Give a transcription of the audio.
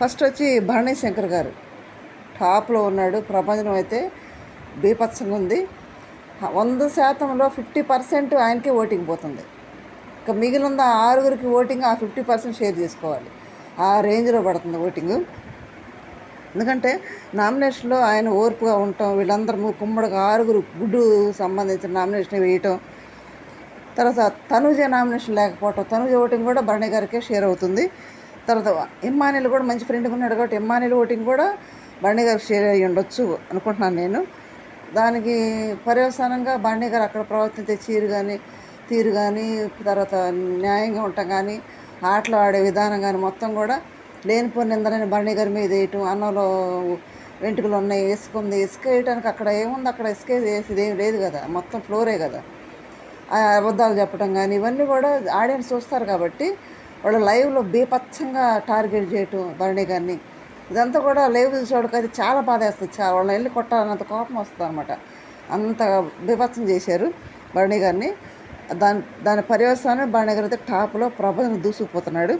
First వచ్చి భరణి శంకర్ గారు. టాప్లో ఉన్నాడు. ప్రపంచం అయితే బీపత్సంగా ఉంది. వంద శాతంలో ఫిఫ్టీ పర్సెంట్ ఆయనకే ఓటింగ్ పోతుంది. ఇక మిగిలిన ఆరుగురికి ఓటింగ్ ఆ ఫిఫ్టీ పర్సెంట్ షేర్ చేసుకోవాలి. ఆ రేంజ్లో పడుతుంది ఓటింగు. ఎందుకంటే నామినేషన్లో ఆయన ఓర్పుగా ఉండటం వీళ్ళందరూ కుమ్మడిగా ఆరుగురు గుడ్డు సంబంధించిన నామినేషన్ వేయటం తర్వాత తనుజ నామినేషన్ లేకపోవటం తనుజ ఓటింగ్ కూడా భరణి గారికే షేర్ అవుతుంది. తర్వాత ఇమ్మానిల్ కూడా మంచి ఫ్రెండ్గా ఉన్నాడు కాబట్టి ఇమ్మానిల్ ఓటింగ్ కూడా బండి గారు షేర్ అయ్యి ఉండొచ్చు అనుకుంటున్నాను నేను. దానికి పర్యవసానంగా బండి గారు అక్కడ ప్రవర్తించే చీరు కానీ తీరు కానీ తర్వాత న్యాయంగా ఉండటం కానీ ఆటలు ఆడే విధానం కానీ మొత్తం కూడా లేనిపోయిన నిందలని బండి గారి మీద వేయటం అన్నంలో వెంట్రుకలు ఉన్నాయి ఇసుకుంది ఇసుక వేయటానికి అక్కడ ఏముంది? అక్కడ ఇసుకే వేసేది ఏం లేదు కదా. మొత్తం ఫ్లోరే కదా. ఆ అబద్ధాలు చెప్పడం కానీ ఇవన్నీ కూడా ఆడియన్స్ చూస్తారు కాబట్టి వాళ్ళు లైవ్లో బీపచ్చంగా టార్గెట్ చేయటం భరణి గారిని. ఇదంతా కూడా లైవ్ చూసేవాడికి అది చాలా బాధ వేస్తుంది చాలా వాళ్ళని వెళ్ళి కొట్టాలన్నంత కోపం వస్తుంది అనమాట అంత బీభత్సం చేశారు భరణి గారిని. దాని దాని పర్యవసానం భరణి గారు అయితే టాప్లో ప్రభను దూసుకుపోతున్నాడు.